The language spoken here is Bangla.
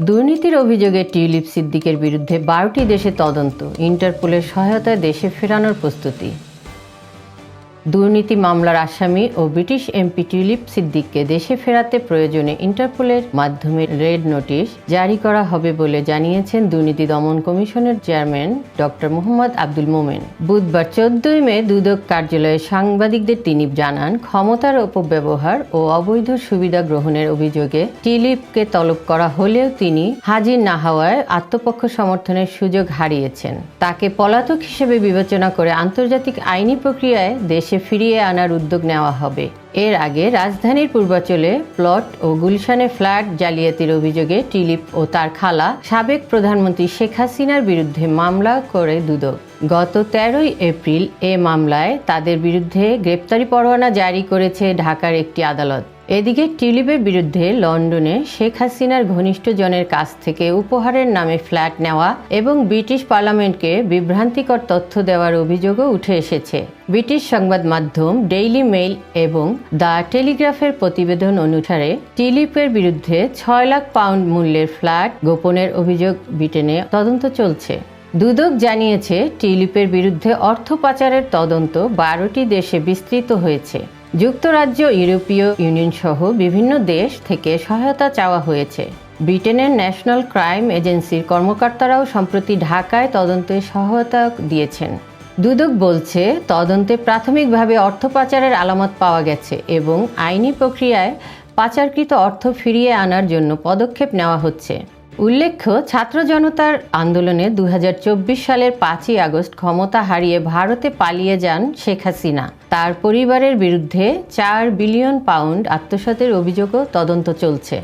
দুর্নীতির অভিযোগে টিউলিপ সিদ্দিকের বিরুদ্ধে বারোটি দেশে তদন্ত। ইন্টারপোলের সহায়তায় দেশে ফেরানোর প্রস্তুতি। দুর্নীতি মামলার আসামি ও ব্রিটিশ এমপি টিউলিপ সিদ্দিককে দেশে ফেরাতে প্রয়োজনে ইন্টারপোলের মাধ্যমে রেড নোটিশ জারি করা হবে বলে জানিয়েছেন দুর্নীতি দমন কমিশনের চেয়ারম্যান ডক্টর মোহাম্মদ আব্দুল মোমেন। বুধবার চোদ্দই মে দুদক কার্যালয়ে সাংবাদিকদের তিনি জানান, ক্ষমতার অপব্যবহার ও অবৈধ সুবিধা গ্রহণের অভিযোগে টিউলিপকে তলব করা হলেও তিনি হাজির না হওয়ায় আত্মপক্ষ সমর্থনের সুযোগ হারিয়েছেন। তাকে পলাতক হিসেবে বিবেচনা করে আন্তর্জাতিক আইনি প্রক্রিয়ায় দেশে ফিরিয়ে আনার উদ্যোগ নেওয়া হবে। এর আগে রাজধানীর পূর্বাচলে প্লট ও গুলশানে ফ্ল্যাট জালিয়াতির অভিযোগে টিলিপ ও তার খালা সাবেক প্রধানমন্ত্রী শেখ হাসিনার বিরুদ্ধে মামলা করে দুদক। গত তেরোই এপ্রিল এ মামলায় তাদের বিরুদ্ধে গ্রেপ্তারি পরোয়ানা জারি করেছে ঢাকার একটি আদালত। এদিকে টিউলিপের বিরুদ্ধে লন্ডনে শেখ হাসিনার ঘনিষ্ঠজনের কাছ থেকে উপহারের নামে ফ্ল্যাট নেওয়া এবং ব্রিটিশ পার্লামেন্টকে বিভ্রান্তিকর তথ্য দেওয়ার অভিযোগও উঠে এসেছে। ব্রিটিশ সংবাদ মাধ্যম ডেইলি মেইল এবং দ্য টেলিগ্রাফের প্রতিবেদন অনুসারে টিলিপের বিরুদ্ধে ছয় লাখ পাউন্ড মূল্যের ফ্ল্যাট গোপনের অভিযোগ ব্রিটেনে তদন্ত চলছে। দুদক জানিয়েছে টিলিপের বিরুদ্ধে অর্থ পাচারের তদন্ত বারোটি দেশে বিস্তৃত হয়েছে। যুক্তরাজ্য, ইউরোপীয় ইউনিয়ন সহ বিভিন্ন দেশ থেকে সহায়তা চাওয়া হয়েছে। ব্রিটেনের ন্যাশনাল ক্রাইম এজেন্সির কর্মকর্তারাও সম্প্রতি ঢাকায় তদন্তে সহায়তা দিয়েছেন। দুদক বলছে, তদন্তে প্রাথমিকভাবে অর্থ পাচারের আলামত পাওয়া গেছে এবং আইনি প্রক্রিয়ায় পাচারকৃত অর্থ ফিরিয়ে আনার জন্য পদক্ষেপ নেওয়া হচ্ছে। উল্লেখ্য, ছাত্র জনতার আন্দোলনে দু হাজার চব্বিশ সালের পাঁচই আগস্ট ক্ষমতা হারিয়ে ভারতে পালিয়ে যান শেখ হাসিনা। তার পরিবারের বিরুদ্ধে চার বিলিয়ন পাউন্ড আত্মসাতের অভিযোগও তদন্ত চলছে।